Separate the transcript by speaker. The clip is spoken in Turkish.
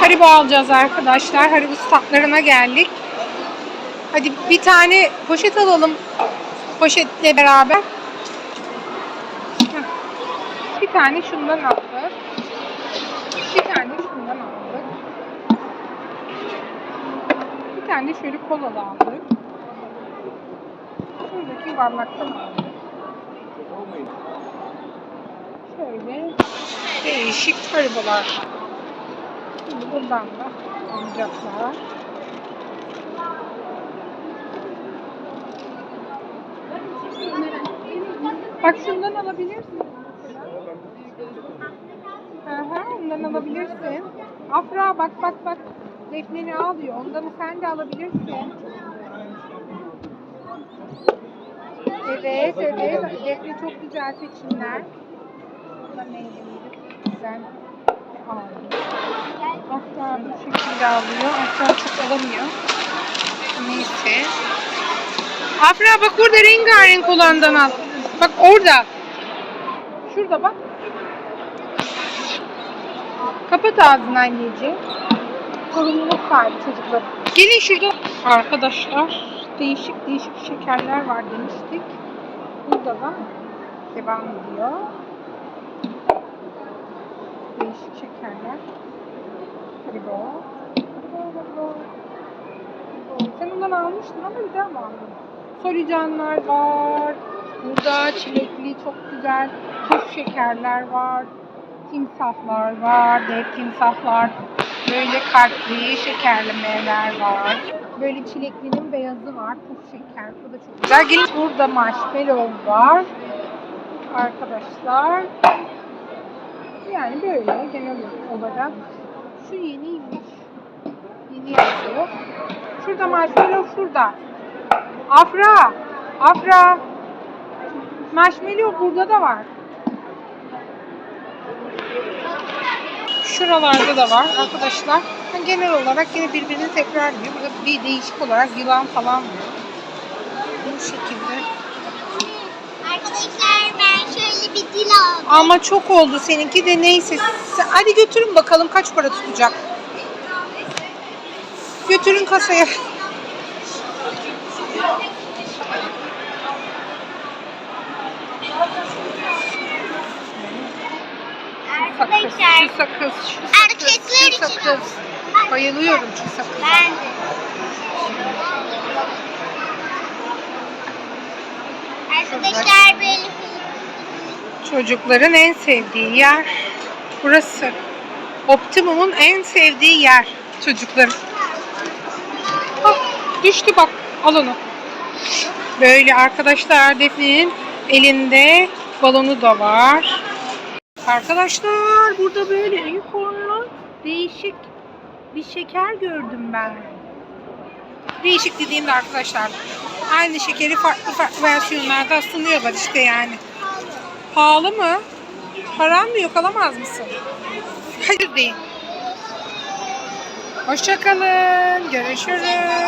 Speaker 1: Haribo alacağız arkadaşlar. Haribo statlarına geldik. Hadi bir tane poşet alalım. Poşetle beraber. Bir tane şundan aldık. Bir tane şundan aldık. Bir tane şöyle kolalı aldık. Şuradaki yuvarlaktan aldık. Şöyle değişik haribolar. Şimdi buradan da oyuncaklar. Bak şundan alabilirsin. Aha, ondan alabilirsin. Afra bak bak bak. Defne'ni alıyor. Ondan sen de alabilirsin. Evet, evet. Defne çok güzel seçimler. Güzel Afra bu şekilde alıyor. Afra çok alamıyor. Neyse. Afra bak burada rengarenk olandan al. Bak orada. Şurada bak. Kapat ağzını anneciğim. Sorumluluk sahibi çocuklar. Gelin şurada. Arkadaşlar değişik değişik şekerler var demiştik. Burada da devam ediyor. Değişik şekerler. Haribo. Haribo. Sen ondan almıştın ama bir daha mı aldın? Solucanlar var. Burada çilekli çok güzel toz şekerler var. Timsahlar var, dev timsahlar. Böyle kalpli şekerlemeler var. Böyle çileklinin beyazı var, toz şeker. Bu da çok güzel. Burada marshmallow var. Arkadaşlar. Yani böyle genel olarak. Şu yeniymiş. Yeni yazıyor. Şurada marshmallow şurada. Afra. Afra. Marshmallow burada da var. Şuralarda da var arkadaşlar. Genel olarak yine birbirini tekrarlıyor. Burada bir değişik olarak yılan falan var. Bu şekilde.
Speaker 2: Arkadaşlar şöyle bir dil aldım.
Speaker 1: Ama çok oldu seninki de neyse. Sen- Hadi götürün bakalım kaç para tutacak. Götürün kasaya. Sakız,
Speaker 2: Arkadaşlar
Speaker 1: şu sakız, şu sakız,
Speaker 2: Erkekler
Speaker 1: şu
Speaker 2: için
Speaker 1: sakız. Bayılıyorum şu sakıza.
Speaker 2: ben de. Arkadaşlar böyle
Speaker 1: Çocukların en sevdiği yer burası. Optimum'un en sevdiği yer çocukların. Hah, düştü bak. Al onu. Böyle arkadaşlar Defne'nin elinde balonu da var. Arkadaşlar burada böyle unicornlu değişik bir şeker gördüm ben. Değişik dediğimde arkadaşlar aynı şekeri farklı farklı versiyonlarda sunuyorlar işte yani. Pahalı mı? Paran mı yok alamaz mısın? Hayır deyin. Hoşçakalın. Görüşürüz.